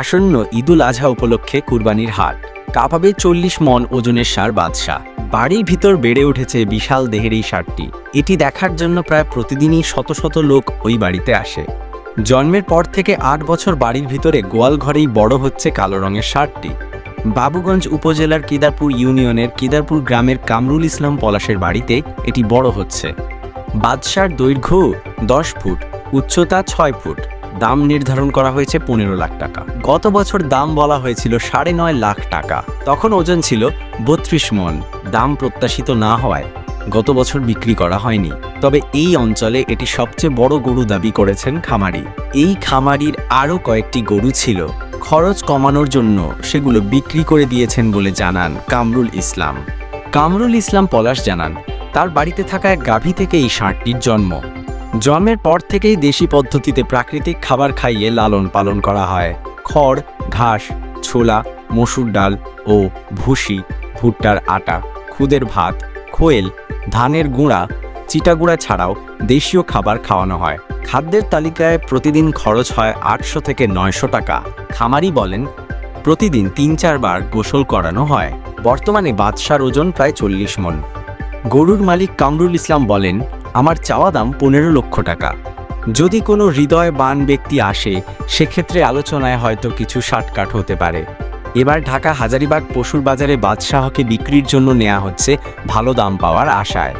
আসন্ন ঈদুল আজহা উপলক্ষে কুরবানির হাট। কাপাবে চল্লিশ মন ওজনের সার বাদশাহ। বাড়ির ভিতর বেড়ে উঠেছে বিশাল দেহের এই সারটি। এটি দেখার জন্য প্রায় প্রতিদিনই শত শত লোক ওই বাড়িতে আসে। জন্মের পর থেকে আট বছর বাড়ির ভিতরে গোয়াল ঘরেই বড় হচ্ছে কালো রঙের সারটি। বাবুগঞ্জ উপজেলার কিদারপুর ইউনিয়নের কিদারপুর গ্রামের কামরুল ইসলাম পলাশের বাড়িতে এটি বড় হচ্ছে। বাদশার দৈর্ঘ্য দশ ফুট, উচ্চতা ছয় ফুট। দাম নির্ধারণ করা হয়েছে পনেরো লাখ টাকা। গত বছর দাম বলা হয়েছিল সাড়ে নয় লাখ টাকা। তখন ওজন ছিল বত্রিশ মন। দাম প্রত্যাশিত না হওয়ায় গত বছর বিক্রি করা হয়নি। তবে এই অঞ্চলে এটি সবচেয়ে বড় গরু দাবি করেছেন খামারি। এই খামারির আরও কয়েকটি গরু ছিল। খরচ কমানোর জন্য সেগুলো বিক্রি করে দিয়েছেন বলে জানান কামরুল ইসলাম। কামরুল ইসলাম পলাশ জানান, তার বাড়িতে থাকা এক গাভী থেকে এই ষাঁড়টির জন্ম। জন্মের পর থেকেই দেশি পদ্ধতিতে প্রাকৃতিক খাবার খাইয়ে লালন পালন করা হয়। খড়, ঘাস, ছোলা, মসুর ডাল ও ভুসি, ভুট্টার আটা, খুদের ভাত, খোয়েল, ধানের গুঁড়া চিটাগুড়া ছাড়াও দেশীয় খাবার খাওয়ানো হয়। খাদ্যের তালিকায় প্রতিদিন খরচ হয় আটশো থেকে নয়শো টাকা। খামারি বলেন, প্রতিদিন তিন চারবার গোসল করানো হয়। বর্তমানে বাদশার ওজন প্রায় চল্লিশ মন। গরুর মালিক কামরুল ইসলাম বলেন আমার চাওয়া দাম পনেরো লক্ষ টাকা। যদি কোনো হৃদয় বান ব্যক্তি আসে, সেক্ষেত্রে আলোচনায় হয়তো কিছু শার্টকাট হতে পারে। এবার ঢাকা হাজারিবাগ পশুর বাজারে বাদশাহকে বিক্রির জন্য নেওয়া হচ্ছে ভালো দাম পাওয়ার আশায়।